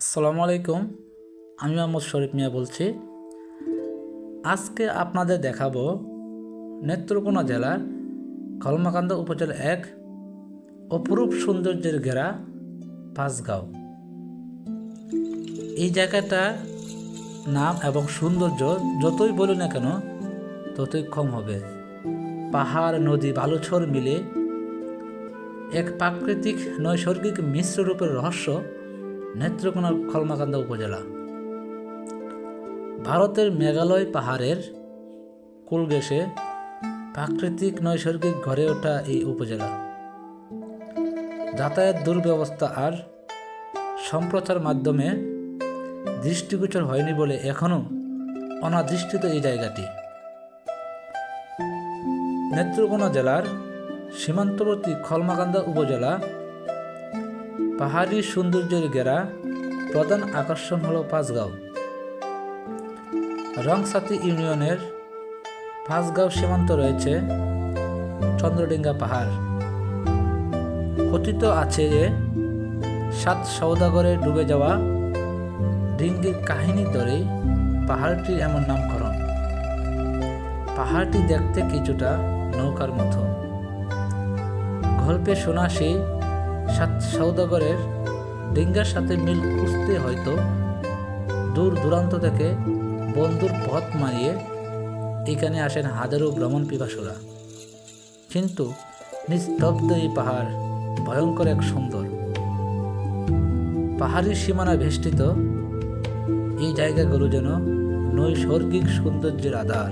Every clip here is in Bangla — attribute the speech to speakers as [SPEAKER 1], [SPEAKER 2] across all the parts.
[SPEAKER 1] আসসালামু আলাইকুম, আমি মোহাম্মদ শরীফ মিয়া বলছি। আজকে আপনাদের দেখাবো নেত্রকোনা জেলার কলমাকান্দা উপজেলার এক অপরূপ সৌন্দর্যের ঘেরা পাঁচগাঁও। এই জায়গাটার নাম এবং সৌন্দর্য যতই বলি না কেন, ততই কম হবে। পাহাড়, নদী বালুছর মিলে এক প্রাকৃতিক নৈসর্গিক মিশ্র রূপের রহস্য নেত্রকোনার খলমাকান্দা উপজেলা। ভারতের মেঘালয় পাহাড়ের কুলগেসে প্রাকৃতিক নৈসর্গিক ঘরে ওঠা এই উপজেলা। যাতায়াত দুর্ব্যবস্থা আর সম্প্রচার মাধ্যমে দৃষ্টিগোচর হয়নি বলে এখনও অনাদৃষ্টিত এই জায়গাটি। নেত্রকোনা জেলার সীমান্তবর্তী খলমাকান্দা উপজেলা পাহাড়ি সৌন্দর্যের ঘেরা প্রধান আকর্ষণ হল পাঁচগাঁও। রংসাতি ইউনিয়নের পাঁচগাঁও সীমান্ত রয়েছে চন্দ্রডিঙ্গা পাহাড়। কথিত আছে যে সাত সৌদাগরে ডুবে যাওয়া ডিঙ্গির কাহিনী ধরেই পাহাড়টির এমন নামকরণ। পাহাড়টি দেখতে কিছুটা নৌকার মতো। গল্পে শোনা সেই সৌদাগরের ডিঙ্গার সাথে মিল খুঁজতে হয়তো দূর দূরান্ত থেকে বন্ধুর পথ মারিয়ে এখানে আসেন হাজারো ভ্রমণ পিপাসুরা। কিন্তু নিস্তব্ধ এই পাহাড় ভয়ঙ্কর এক সুন্দর। পাহাড়ি সীমানা বেষ্টিত এই জায়গাগুলো যেন নৈসর্গিক সৌন্দর্যের আধার।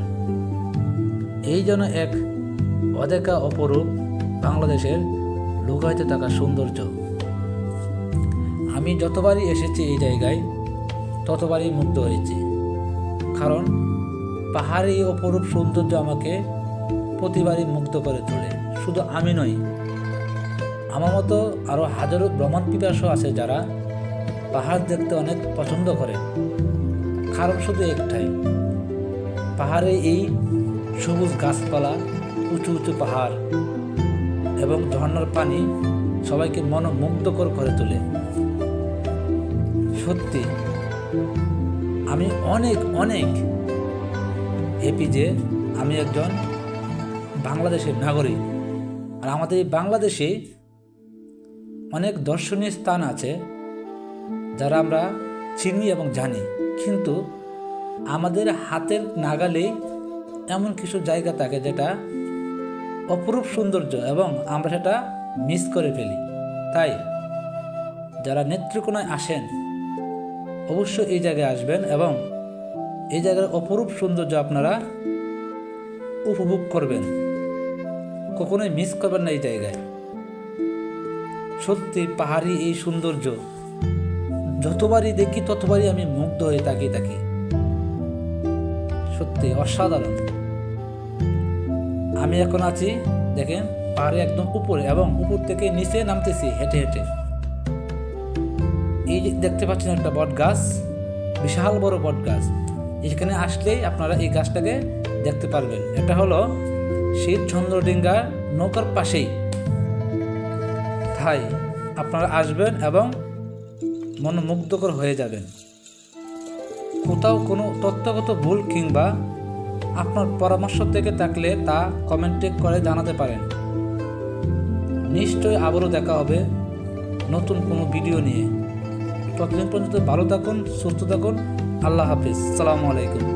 [SPEAKER 1] এই যেন এক অদেখা অপরূপ বাংলাদেশের লুকাইতে থাকা সৌন্দর্য। আমি যতবারই এসেছি এই জায়গায়, ততবারই মুগ্ধ হয়েছি। কারণ পাহাড়ে অপরূপ সৌন্দর্য আমাকে প্রতিবারই মুগ্ধ করে তোলে। শুধু আমি নই, আমার মতো আরও হাজারো ভ্রমণ পিপাসু আছে যারা পাহাড় দেখতে অনেক পছন্দ করে। কারণ শুধু একটাই, পাহাড়ে এই সবুজ গাছপালা, উঁচু উঁচু পাহাড় এবং ঝর্ণার পানি সবাইকে মনোমুগ্ধকর করে তোলে। সত্যি, আমি অনেক অনেক হ্যাপি যে আমি একজন বাংলাদেশের নাগরিক। আর আমাদের এই বাংলাদেশে অনেক দর্শনীয় স্থান আছে যারা আমরা চিনি এবং জানি। কিন্তু আমাদের হাতের নাগালেই এমন কিছু জায়গা থাকে যেটা অপরূপ সৌন্দর্য এবং আমরা সেটা মিস করে ফেলি। তাই, যারা নেত্রকোনায় আসেন, অবশ্যই এই জায়গায় আসবেন এবং এই জায়গার অপরূপ সৌন্দর্য আপনারা উপভোগ করবেন। কখনোই মিস করবেন না এই জায়গায়। সত্যি পাহাড়ি এই সৌন্দর্য, যতবারই দেখি ততবারই আমি মুগ্ধ হয়ে তাকিয়ে থাকি। সত্যি অসাধারণ। আমি এখন আছি, দেখেন পাহাড়ে একদম উপরে এবং উপর থেকে নিচে নামতেছি হেঁটে হেঁটে। এই যে দেখতে পাচ্ছেন একটা বট গাছ, বিশাল বড় বট গাছ। এখানে আসলেই আপনারা এই গাছটাকে দেখতে পারবেন। এটা হলো শীত চন্দ্রডিঙ্গা নৌকার পাশেই। তাই আপনারা আসবেন এবং মনোমুগ্ধকর হয়ে যাবেন। কোথাও কোনো তথ্যগত ভুল কিংবা আপনার পরামর্শ থেকে থাকলে তা কমেন্টে করে জানাতে পারেন। নিশ্চয়ই আবারও দেখা হবে নতুন কোনো ভিডিও নিয়ে। ততদিন পর্যন্ত ভালো থাকুন, সুস্থ থাকুন। আল্লাহ হাফিজ। সালামু আলাইকুম।